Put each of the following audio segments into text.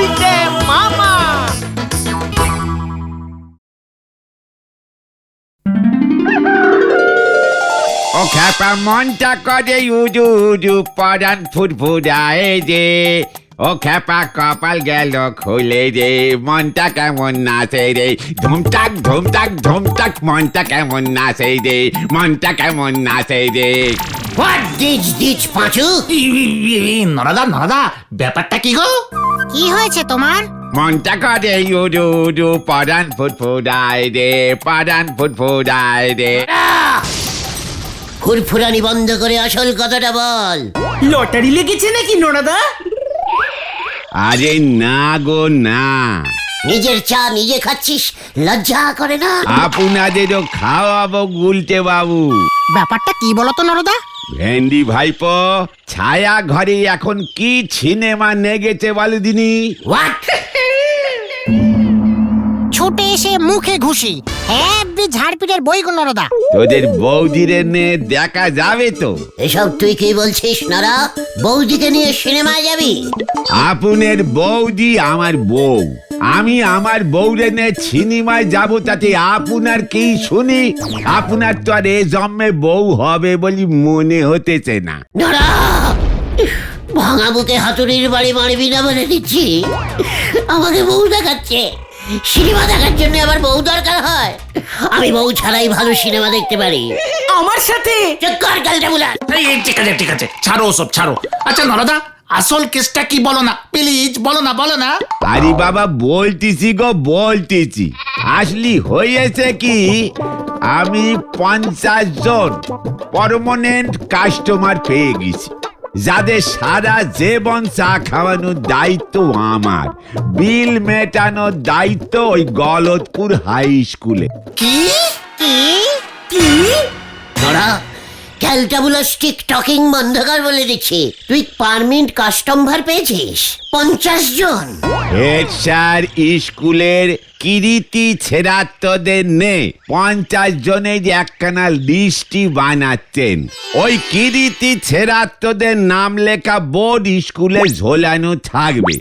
গুলটে মামা ও খ্যাপা মনটা করে উজু উজু পরান ফুরফুরায় যে ও খ্যাপা কপাল গেল খুলে রে মনটা কেমন নাচে রে ধুমটাক ধুমটাক ধুমটাক মনটা কেমন নাচে রে মনটা কেমন নাচে রে হোয়াট ডিচ ডিচ পাঁচু নরাদা নরাদা ব্যাপারটা কি গো কি হয়েছে তোমার? মনটা করে উজু উজু পরান ফুরফুরায় রে পরান ফুরফুরায় রে ফুরফুরানি বন্ধ করে আসল কথাটা বল। লটারি লেগেছে নাকি নোনাদা? আরে না গো না। নিজের চা নিজে খাচ্ছিস লজ্জা করে না? আপনাদেরও খাওয়াবো গুলটে বাবু। ব্যাপারটা কি বলো তো নরদা? ভেন্ডি ভাইপো ছায়া ঘরে এখন কি সিনেমা নেগেছে বলে দিনি ছুটে এসে মুখে ঘুষি। হ্যাপি ঝাড়পিটের বই গো নরদা। তোদের বৌদিরে নে দেখা যাবে তো। এসব তুই কি বলছিস নারা বৌদিকে নিয়ে সিনেমায় যাবি? আপনের বৌদি আমার বউ। আমি আমার বউরে নে সিনেমায় যাব তাতে আপনার কি শুনি? আপনার তো আর এ জন্মে বউ হবে বলি মনে হতেছে না। নারা ভাঙা বুকে হাতুড়ির বাড়ি মারবি না বলে দিচ্ছি। আমাকে বউ দেখাচ্ছে। সিনেমা দেখার জন্য আবার বউ দরকার হয়। আমি বউ ছাড়াই ভালো সিনেমা দেখতে পারি। আমার সাথে? চুপ গালটা বুলার এই, এই, ঠিক আছে ঠিক আছে। ছাড়ো ওসব ছাড়ো। আচ্ছা নরাদা আসল কেসটা কি বলো না? প্লিজ বলো না বলো না। আরে বাবা বলতেছি গো বলতেছি। আসলি হয়েছে কি আমি পঞ্চাশ জন পার্মানেন্ট কাস্টমার পেয়ে গেছি। যাদের সারা জীবন চা খাওয়ানোর দায়িত্ব আমার। বিল মেটানোর দায়িত্ব ওই গলতপুর হাই স্কুলে। কি? কি? কি? নরা ক্যালটাবুলার স্টিক টকিং বন্ধ কর বলে দিচ্ছি। তুই পারমিট কাস্টমার পেয়েছিস? পঞ্চাশ জন। হেড স্যার স্কুলের কিরিতি ছেড়াত্তদের নে পঞ্চাশ জনের একখানা লিস্টি বানাচ্ছেন। ওই কিরিতি ছেড়াত্তদের নাম লেখা বোর্ড স্কুলে ঝোলানো থাকবে।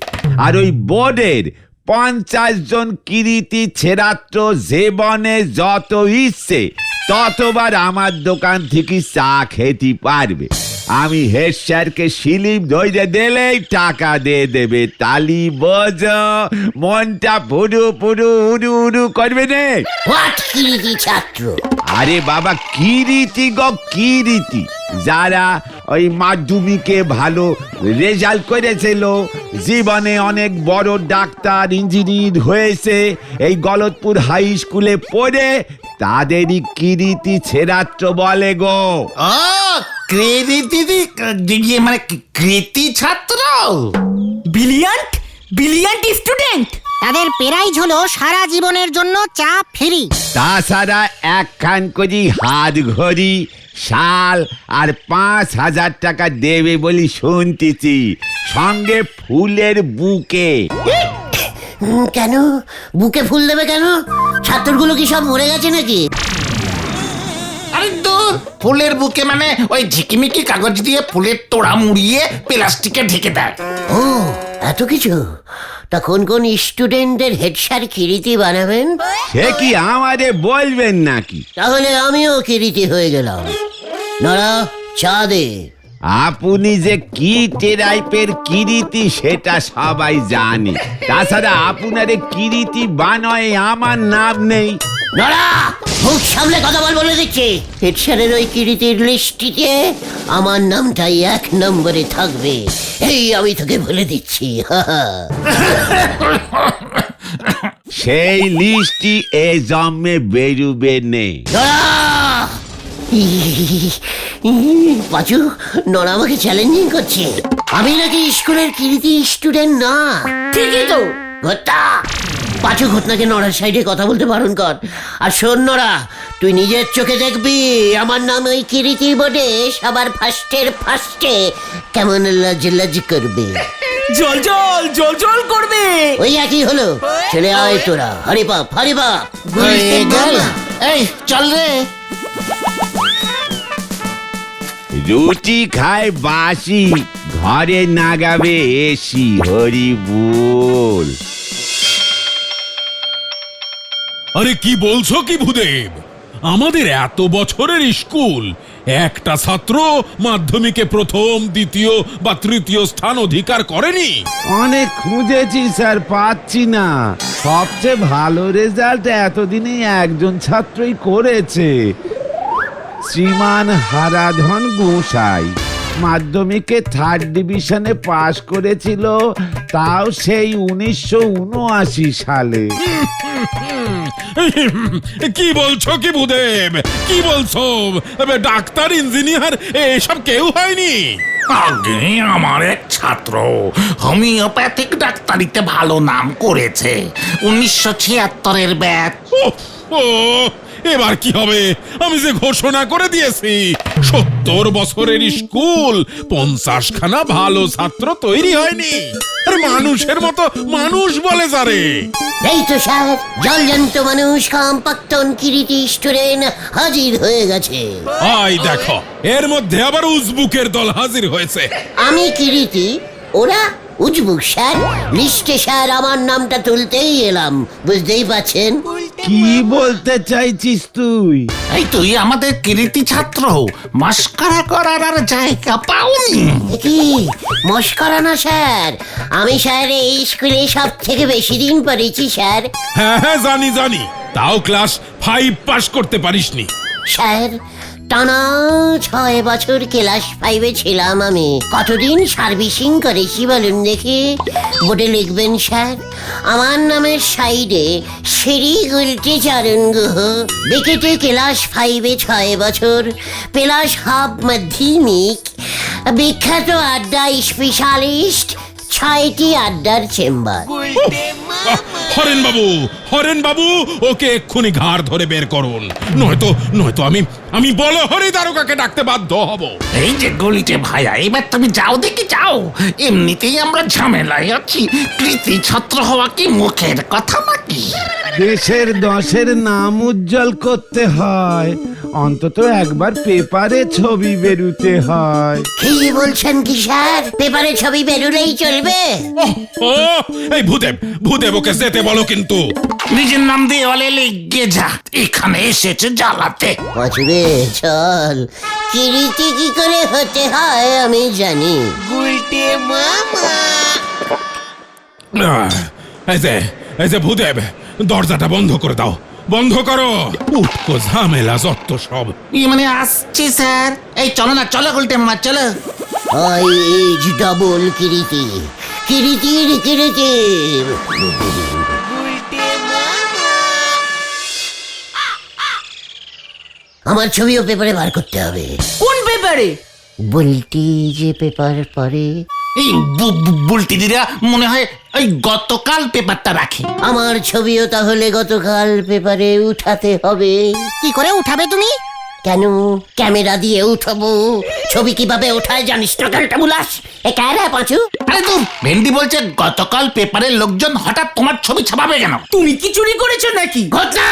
আর ওই বোর্ডের পঞ্চাশ জন কিরিতি ছেড়াত্র জীবনে যত ইচ্ছে, ততবার আমার দোকান থেকে চা খেতে পারবে। আমি হেড স্যারকে স্লিপ ধরে দিলেই টাকা দিয়ে দেবে তালি বজ। মনটা পুরু পুরু উড়ু উড়ু করবে নে। হোয়াট কিরিতি ছাত্র? আরে বাবা কি রীতি গো কি রীতি যারা ওই মাধ্যমিকে ভালো রেজাল্ট করেছিল জীবনে অনেক বড় ডাক্তার ইঞ্জিনিয়ার হয়েছে এই গলতপুর হাই স্কুলে পড়ে তাদেরই কিরিতি ছেড়াত্র বলে গো। ক্রেডিটি গিয়ে মানে কৃতি ছাত্র? বিলিয়ান্ট বিলিয়ান্ট স্টুডেন্ট তাদের প্রাইজ হলো সারা জীবনের জন্য চা ফ্রি। তাছাড়া একখান করি হাত ঘড়ি শাল আর পাঁচ হাজার টাকা দেবে বলি শুনতেছি। সঙ্গে ফুলের বুকে। কেন? বুকে ফুল দেবে কেন? ছাত্রগুলো কি সব মরে গেছে নাকি? ফুলের বুকে মানে ওই ঝিকিমিকি কাগজ দিয়ে ফুলের তোড়া মুড়িয়ে প্লাস্টিকে ঢেকে দেয়। ও এত কিছু? তা কোন কোন স্টুডেন্টদের হেড স্যার কিরিতি বানাবেন? সে কি আমাদের বলবেন নাকি? তাহলে আমিও কিরিতি হয়ে গেলাম। নড়া চা দে। আপনি যে কি টেরাইপের কিরিতি সেটা সবাই জানে। তাছাড়া আপনারে কিরিতি বানয় আমার নাম নেই। নড়া! মুখ সামনে কথা বল বলে দিচ্ছি। হেড স্যারের ওই কিরিতির লিস্টিতে আমার নামটাই এক নম্বরে থাকবে। এই আমি তোকে বলে দিচ্ছি। সেই লিস্টটি এ জন্মে বেরুবে নেই নড়া! পাচু নড়া আমাকে চ্যালেঞ্জিং করছে। আমি নাকি স্কুলের কিরিতি স্টুডেন্ট না। ঠিকই তো। ঘটনা পাঁচু ঘটনাকে নড়ার সাইডে কথা বলতে বারণ কর। আর শোন নড়া তুই নিজের চোখে দেখবি আমার নাম ওই কিরিতি বোর্ডে সবার ফার্স্টের ফার্স্টে কেমন লাজ লাজ করবে? জল জল জল জল করবে। ওই একই হলো। চলে আয় তোরা। হরি বাপ হরি বাপ। এই চল রে। রুটি খায় বাসি ঘরে নাগাবে এসি হরি বল। আরে কি বলছো কি ভূদেব? আমাদের এত বছরের স্কুল। একটা ছাত্র মাধ্যমিকে প্রথম দ্বিতীয় বা তৃতীয় স্থান অধিকার করেনি। অনেক খুঁজেছি স্যার পাচ্ছি না। সবচেয়ে ভালো রেজাল্ট এতদিনে একজন ছাত্রই করেছে। শ্রীমান হারাধন গোসাই। মাধ্যমিকে থার্ড ডিভিশনে পাশ করেছিল তাও সেই উনিশশো উনআশি সালে। কি বলছো কি ভূদেব? কি বলছো? ডাক্তার ইঞ্জিনিয়ার এসব কেউ হয়নি? আগে আমার এক ছাত্র হোমিওপ্যাথিক ডাক্তারিতে ভালো নাম করেছে উনিশশো ছিয়াত্তরের ব্যাচ। ও এবার কি হবে? আমি যে ঘোষণা করে দিয়েছি সত্তর বছরের স্কুল। পঞ্চাশ খানা ভালো ছাত্র তৈরি হয়নি। আরে মানুষের মতো মানুষ বলে যারে। এই তো স্যার জলজন্ত মানুষ কম্পাক্তন কিরিটি স্টুডেন্ট হাজির হয়ে গেছে। আই দেখো এর মধ্যে আবার উজবুকের দল হাজির হয়েছে। আমি কিরিটি ওরা উজবুক স্যার লিস্টে স্যার আমার নামটা তুলতেই এলাম বুঝতেই পাচ্ছেন কি বলতে চাইছিস তুই? এই তুই আমাদের কৃতি ছাত্র মাস্কারা করার আর জায়গা পাওনি। কি? মস্করা না স্যার? আমি স্যার এই স্কুলে সব থেকে বেশি দিন পড়েছি স্যার। হ্যাঁ হ্যাঁ জানি জানি। তাও ক্লাস ফাইভ পাস করতে পারিসনি। স্যার টানা ছয় বছর ক্লাস ফাইভে ছিলাম আমি। কতদিন সার্ভিসিং করেছি বলুন দেখি। বোর্ডে লিখবেন, স্যার। আমার নামের সাইডে শ্রী গুলটি চারণ গুহ। বিকেটে ক্লাস ফাইভে ছয় বছর। প্লাস হাফ মাধ্যমিক। বিখ্যাত আড্ডা স্পেশালিস্ট ছয়টি আড্ডার চেম্বার। হরেন বাবু হরেন বাবু ওকে এক্ষুনি ঘাড় ধরে বের করুন। নয়তো নয়তো আমি আমি বলো হরে দারোগাকে ডাকতে বাধ্য হব। এই যে গলিতে ভাইয়া এবার তুমি যাও দেখি যাও। এমনিতেই আমরা ঝামেলায় আছি। কৃতি ছাত্র হওয়া কি মুখের কথা নাকি? দেশের দশের নাম উজ্জ্বল করতে হয়। অন্তত একবার পেপারে ছবি বেরুতে হয়। কি বলছেন কি স্যার? পেপারে ছবি বেরোলেই চলবে। ও এই ভূদেব ভূদেব ওকে যেতে বলো কিন্তু। নিজের নাম দিয়ে অলে লিখে যা এখানে এসেছে জ্বালাতে। পাঁচুরে চল। কিরিতি কি করে হতে হয় আমি জানি। আহ, এই যে এই যে ভূদেব দরজাটা বন্ধ করে দাও। বন্ধ করো। উঠকো ঝামেলা যত সব। ই মানে আসছি স্যার? এই চলো না চলো গুলটে মা চলো। I is double Kiriti. কিরিতির Kiriti. আমার ছবিও পেপারে বার করতে হবে। কোন পেপারে? বলটি যে পেপার পরে এই বুলটি দিদা মনে হয় ওই গতকাল পেপারটা রাখি। আমার ছবিও তাহলে গতকাল পেপারে উঠাতে হবে। কি করে উঠাবে তুমি? কেন? ক্যামেরা দিয়ে উঠাবো। ছবি কীভাবে ওঠায় জানিস না কালটা বুলাস। এ ক্যারা পাঁচু? আরে তুই ভেন্ডি বলছে গতকাল পেপারের লোকজন হঠাৎ তোমার ছবি ছাপাবে কেন? তুমি কি চুরি করেছ নাকি? ঘটনা!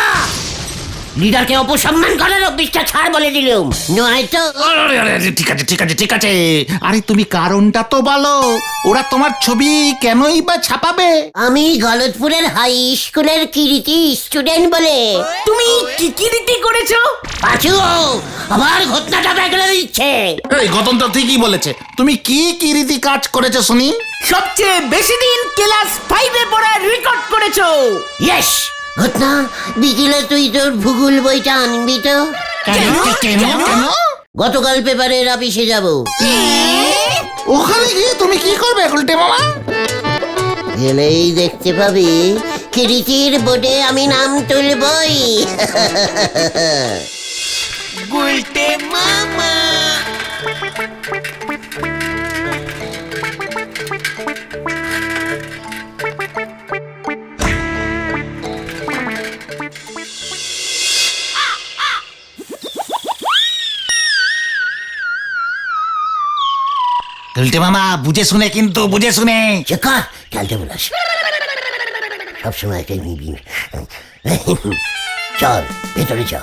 লিডারকে অপসম্মান করার অভ্যিসটা ছাড় বলে দিলুম। নয়তো আরে, আরে, আরে, ঠিক আছে ঠিক আছে ঠিক আছে। আরে তুমি কারণটা তো বলো। ওরা তোমার ছবি কেনই বা ছাপাবে? আমি গলতপুরের হাই স্কুলের কিরিতি স্টুডেন্ট বলে। তুমি কি কি রীতি করেছ? পাঁচু আবার ঘটনাটা বেগড়ে দিচ্ছে। এই গতন্ত ঠিকই বলেছে। তুমি কি কি রীতি কাজ করেছ শুনি? সবচেয়ে বেশি দিন ক্লাস ফাইভে পড়ার রেকর্ড করেছ। ইয়েস ঘটনা বিকেলে তুই তোর ভূগোল বইটা আনবি তো। কেন? গতকাল পেপারের অফিসে যাব। ওখানে গিয়ে তুমি কি করবে উল্টে মামা? গেলেই দেখতে পাবি কিরিতির বোর্ডে আমি নাম তুলবই। উল্টে মামা। বুঝে শুনে কিন্তু বুঝে শুনে। চেকার খেলতে বলাস। সবসময় একটা চল ভেতরে চল।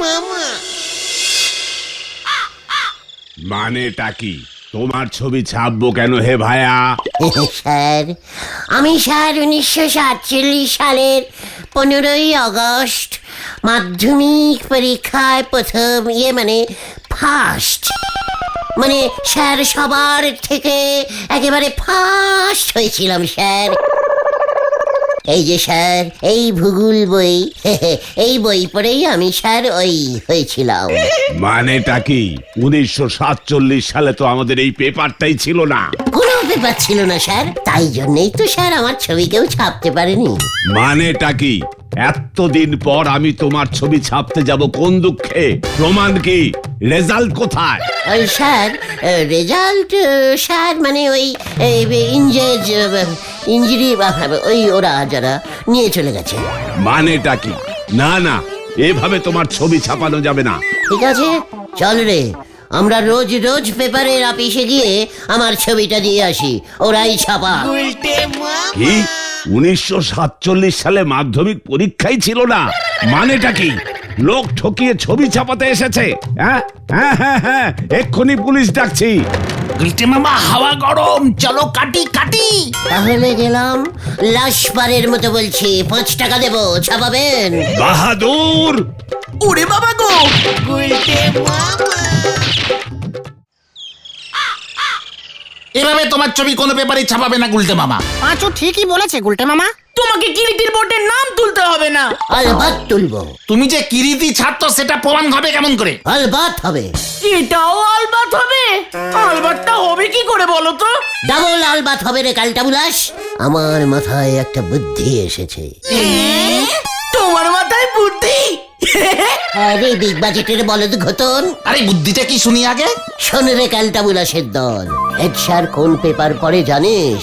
মামা। মানেটা কি? তোমার ছবি ছাপবো কেন হে ভায়া? স্যার আমি স্যার উনিশশো সাতচল্লিশ সালের পনেরোই আগস্ট মাধ্যমিক পরীক্ষায় প্রথম ইয়ে মানে ফার্স্ট মানে স্যার সবার থেকে একেবারে ফার্স্ট হয়েছিলাম স্যার এই যে স্যার এই ভূগোল বই এই বই পড়েই আমি স্যার ওই হয়েছিলাম। মানেটা কি? উনিশশো সাতচল্লিশ সালে তো আমাদের এই পেপারটাই ছিল না। কোনো ব্যাপার ছিল না স্যার তাই জন্যই তো স্যার আমার ছবি কেউ ছাপতে পারেনি। মানেটা কি? এতদিন পর আমি তোমার ছবি ছাপতে যাব কোন দুঃখে? প্রমাণ কি? রেজাল্ট কোথায়? স্যার রেজাল্ট স্যার মানে ওই ইঞ্জেজ ইঞ্জুরি ওই ওরা যারা নিয়ে চলে গেছে। মানেটা কি? না না এভাবে তোমার ছবি ছাপানো যাবে না। ঠিক আছে চল রে আমরা রোজ রোজ পেপারের অফিসে গিয়ে আমার ছবিটা দিয়ে আসি ওরাই ছাপা। কি? উনিশশো সাতচল্লিশ সালে মাধ্যমিক পরীক্ষাই ছিল না। মানেটা কি? লোক ঠকিয়ে ছবি ছাপাতে এসেছে। হ্যাঁ? হ্যাঁ হ্যাঁ হ্যাঁ এক্ষুনি পুলিশ ডাকছি। গুলটে মামা হাওয়া গরম চলো কাটি কাটি। তাহলে গেলাম লাশ পারের মতো বলছি পাঁচ টাকা দেবো ছাপাবেন? বাহাদুর! ওরে বাবা গো! এভাবে তোমার ছবি কোনো পেপারে ছাপাবে না গুলটে মামা। পাঁচু ঠিকই বলেছে গুলটে মামা। তোমাকে কিরিটির বোর্ডের নাম তুলতে হবে না। আলবাত তুলবো। তুমি যে কিরিতি ছাত্র সেটা প্রমাণ হবে কেমন করে? আলবাত হবে। এটাও আলবাত হবে? আলবাতটা হবে কি করে বলো তো? ডাবল আলবাত হবে রে কালটা বুলাস। আমার মাথায় একটা বুদ্ধি এসেছে। তোমার মাথায় বুদ্ধি? আরে বিগ বাজেটের বলদ ঘটন আরে বুদ্ধিটা কি শুনি আগে? শোন রে কালটা বুলাসের দল। হেড স্যার কোন পেপার পড়ে জানিস?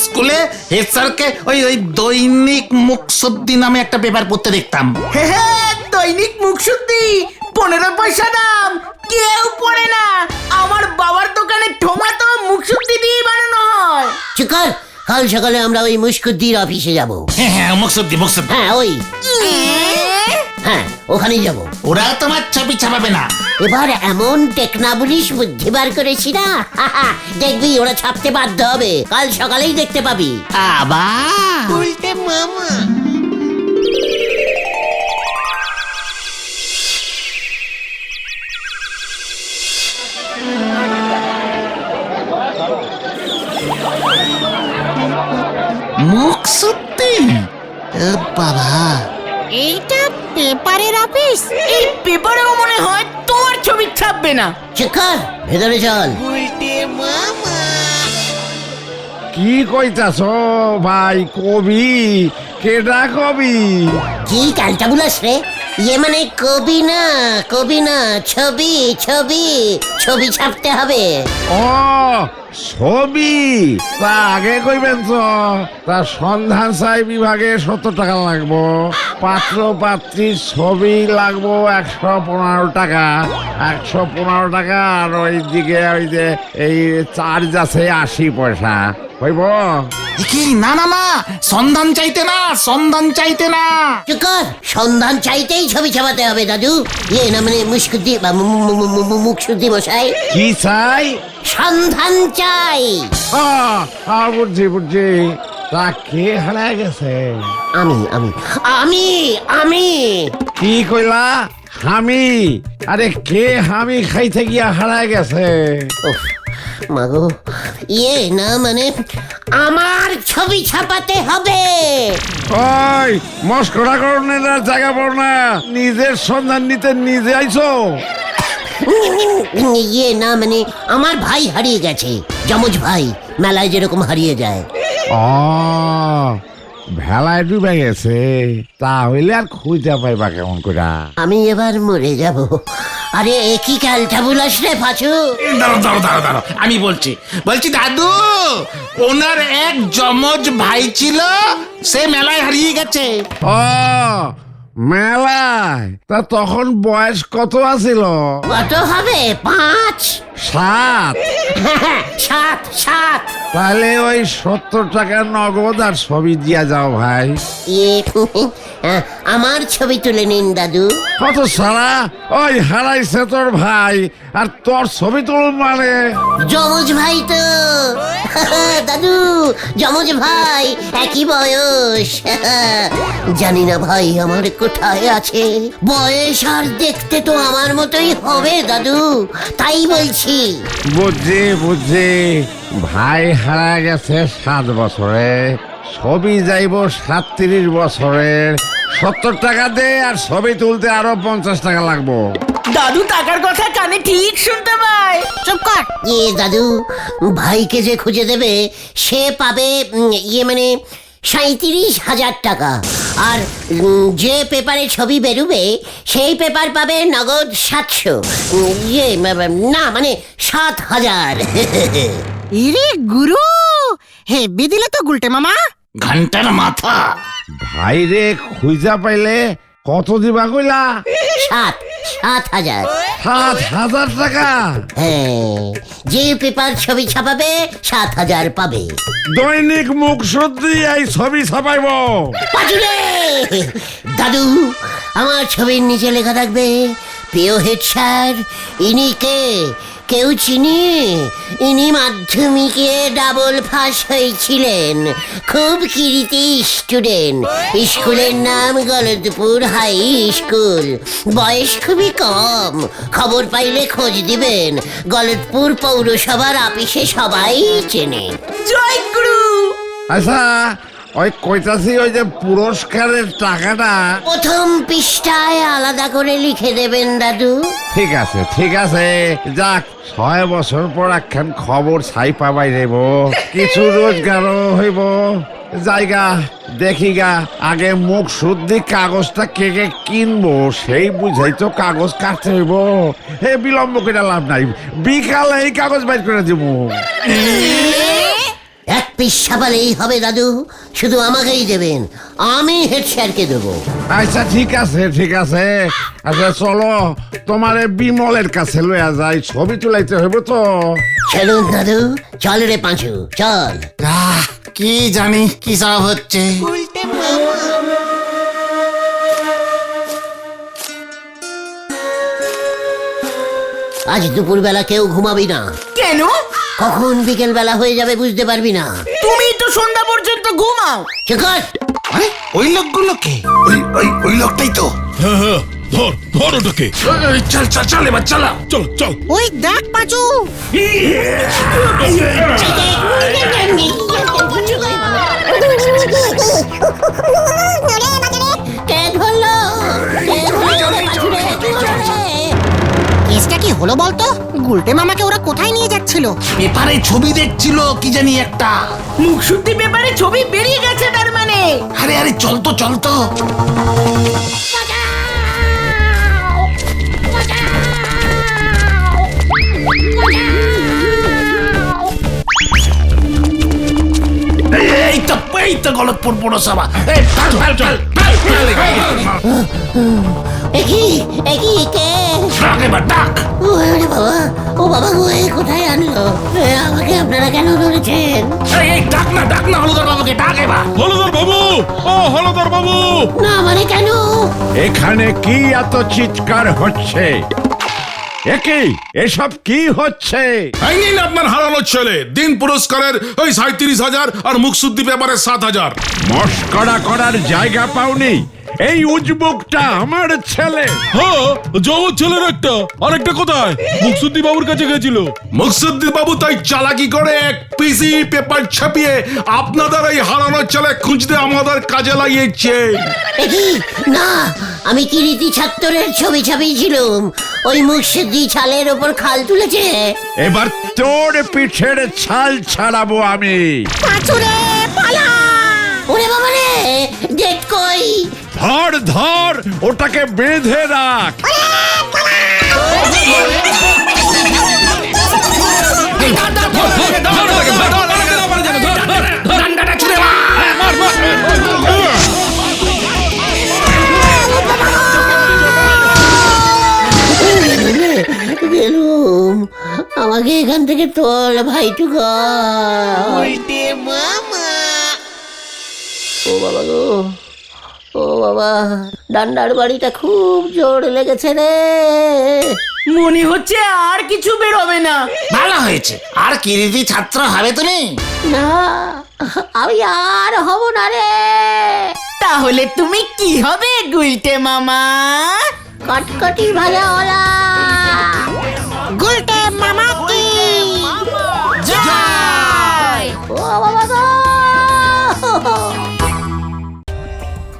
স্কুলে হেড স্যারকে ওই ওই দৈনিক মুখশুদ্ধি নামে একটা পেপার পড়তে দেখতাম। দৈনিক মুখশুদ্ধি পনেরো পয়সা দাম। কেউ পড়ে না। আমার বাবার দোকানে তো মুখশুদ্ধি দিয়ে বানানো হয়। চিকর কাল সকালে আমরা ওই মুস্কুদ্দির অফিসে যাব। হ্যাঁ হ্যাঁ মুখশুদ্ধি মুখশুদ্ধি হ্যাঁ ওই। হ্যাঁ ওখানেই যাব। ওরা তোমার ছবি ছাপাবে না। এবার এমন টেকনাবলিশ বুদ্ধি বার করেছি না দেখবি ওরা ছাপতে বাধ্য হবে। কাল সকালেই দেখতে পাবি। আবার মুখশুদ্ধি বাবা। এইটা পেপারের অফিস? এই পেপারেও মনে হয় তোমার ছবি ছাপবে না। চিকর ভেতরে চল। কি কইতাছ ভাই কবি? কেডা কবি? কি কালটা বুলাস রে? ইয়ে মানে কবি না কবি না ছবি ছবি ছবি ছাপতে হবে। ও ছবি? তা আগে কইবেন তো তা সন্ধান চাই বিভাগে সত্তর টাকা লাগবো। পাত্র পাত্রীর ছবি লাগবো একশো পনেরো টাকা। একশো পনেরো টাকা আর ওই দিকে ওই যে এই চার্জ আছে আশি পয়সা। হইব কি না না না সন্ধান চাইতে না সন্ধান চাইতে না। চিকর সন্ধান চাইতেই ছবি ছাপাতে হবে দাদু। ইয়ে না মানে মুশকুদ্দি বা মু- মু- মু- মু- মু- মুখশুদ্ধি মশাই। কি চাই? সন্ধান চাই। বুঝছি বুঝছি। তা কে হারায় গেছে? আমি আমি। আমি আমি। কি কইলা? হামি? আরে কে হামি খাইতে গিয়া হারায় গেছে? উফ, মাগো ইয়ে না মানে আমার ছবি ছাপাতে হবে। ওই মস্করা করনের আর জায়গা পড় না নিজের সন্ধান নিতে নিজে আইছো? ইয়ে না মানে আমার ভাই হারিয়ে গেছে। যমজ ভাই মেলায় যেরকম হারিয়ে যায়। ও ভেলায় ডুবে গেছে। তা হইলে আর খুঁজে পাইবা কেমন করে? আমি এবার মরে যাব। আরে একই ক্যালটা বুলাস রে পাচু দাঁড়ো দাঁড়ো দাঁড়ো দাঁড়ো আমি বলছি বলছি দাদু ওনার এক জমজ ভাই ছিল সে মেলায় হারিয়ে গেছে। ও মেলায়। তা তখন বয়স কত আছিল? কত হবে? পাঁচ। সাত। সাত সাত। তাহলে ওই সত্তর টাকার নগদ আর ছবি দিয়া যাও ভাই। ইয়ে আমার ছবি তুলে নিন দাদু। কত সারা? ওই হারাইছে তোর ভাই আর তোর ছবি তুলুন মানে। যমজ ভাই তো। দাদু, যমজ ভাই, একই বয়স। জানি না ভাই আমার কোথায় আছে। বয়স আর দেখতে তো আমার মতোই হবে, দাদু। তাই বলছি। বুঝছি বুঝছি। ভাই হারা গেছে সাত বছরে, ছবি যাইব সাতত্রিশ বছরের। সত্তর টাকা দে আর ছবি তুলতে আরও পঞ্চাশ টাকা লাগবো। দাদু টাকার কথা কানে ঠিক শুনতে পায়। চুপ কর। ইয়ে দাদু ভাইকে যে খুঁজে দেবে সে পাবে উম, ইয়ে মানে সাঁত্রিশ হাজার টাকা। আর উম, যে পেপারে ছবি বেরুবে সেই পেপার পাবে নগদ সাতশো। ইয়ে ম- না মানে সাত হাজার। ইরে গুরু হেব্বি দিলে তো গুলটে মামা। ঘণ্টার মাথা। ভাই রে খুঁজা পাইলে কত দিবা কইলা? সাত সাত হাজার। সাত হাজার টাকা? হ্যাঁ যে পেপার ছবি ছাপাবে সাত হাজার পাবে। দৈনিক মুখ শুদ্ধি এই ছবি ছাপাইব। দাদু আমার ছবির নিচে লেখা থাকবে প্রিয় হেড স্যার ইনি কে? কেউ চিনি? ইনি মাধ্যমিকে ডাবল ফাঁস হয়েছিলেন। খুব কিরিতি স্টুডেন্ট স্কুলের নাম গলদপুর হাই স্কুল বয়স খুবই কম। খবর পাইলে খোঁজ দিবেন। গলদপুর পৌরসভার আপিসে সবাই চেনে। জয় গুরু আচ্ছা ওই কইতাছি ওই যে পুরস্কারের টাকাটা। প্রথম পৃষ্ঠায় আলাদা করে লিখে দেবেন দাদু। ঠিক আছে ঠিক আছে। যাক ছয় বছর পর একখান খবর ছাই পাবাই দেব কিছু রোজগারও হইব। জায়গা দেখি গা আগে মুখ শুদ্ধি কাগজটা কে কে কিনবো সেই বুঝাই তো কাগজ কাটতে হইব। হে বিলম্ব করে লাভ নাই। বিকালে এই কাগজ বাইর করে দিব এক পৃষ্ঠা পালেই হবে দাদু। শুধু আমাকেই দেবেন। আমি হেড স্যারকে দেবো। আচ্ছা ঠিক আছে ঠিক আছে। আচ্ছা চলো তোমারে বিমলের কাছে লইয়া যাই। ছবি তুলাইতে হইব তো। চলুন দাদু। চল রে পাঁচু চল। আহ, কি জানি কি সব হচ্ছে। আজ দুপুরবেলা কেউ ঘুমাবি না। কেন? কখন বিকেল বেলা হয়ে যাবে বুঝতে পারবি না। তুমি তো সন্ধ্যা পর্যন্ত ঘুমাও। আরে ওই লোকগুলো কে? ওই ওই ওই লোকটাই তো। হ্যাঁ হ্যাঁ ধর ধর ওটাকে। ওই, ওই, চল চল চল এবার চলো। চল চল। ওই দেখ পাচু। কে হলো কেসটা কি হলো বলতো? গুলটে মামাকে কোথায় নিয়ে যাচ্ছিল? পেপারে ছবি দেখছিল কি জানি একটা। মুখ শুদ্ধি পেপারে ছবি বেরিয়ে গেছে তার মানে। আরে আরে চল তো চল তো। এই, এই তো এই তো গলতপুর পৌরসভা। এই ফাল ফাল ফাল ফাল ফাল একই একই কে? এবার ডাক ও আরে বাবা ও বাবা গো এ কোথায় আনলো? এ, আমাকে আপনারা কেন ধরেছেন? এই এই ডাক না ডাক না হলুদার বাবুকে ডাক এবার। হলদর বাবু ও হলদর বাবু। না মানে কেন? এখানে কি এত চিৎকার হচ্ছে? একে এসব কি হচ্ছে? এই নিন আপনার হারানো ছেলে দিন পুরস্কারের ওই সাঁত্রিশ হাজার আর মুখশুদ্ধি পেপারের সাত হাজার। মস্করা করার জায়গা পাওনি। এই উজবুকটা আমার ছেলে। হ্যাঁ জগৎ ছেলের একটা। আরেকটা কোথায়? মুকসুদ্দি বাবুর কাছে গেছিল মুখশুদ্ধি বাবু তাই চালাকি করে এক পিসি পেপার ছাপিয়ে আপনাদের এই হারানো ছেলে খুঁজতে আমাদের কাজে লাগিয়েছে। না আমি কিরিতি ছাত্রের ছবি ছাপিয়েছিলাম? ওই মুর্শিদি ছালের ওপর খাল তুলেছে? এবার তোর পিঠের ছাল ছাড়াবো আমি। পাচুরে পালা! ওরে বাবা রে ডেট কই ধর ধর ওটাকে বেঁধে রাখ। আমাকে এখান থেকে তোল ভাইটুক ও বাবা গো। ও বাবা ডান্ডার বাড়িটা খুব জোর লেগেছে রে। মনে হচ্ছে আর কিছু বেরোবে না। ভালো হয়েছে। আর কিরিতি ছাত্র হবে তুমি? না আমি আর হব না রে। তাহলে তুমি কি হবে গুলটে মামা? কটকটি ভালো ওলা গুলটে মামা কি? জয়! ও বাবা গো!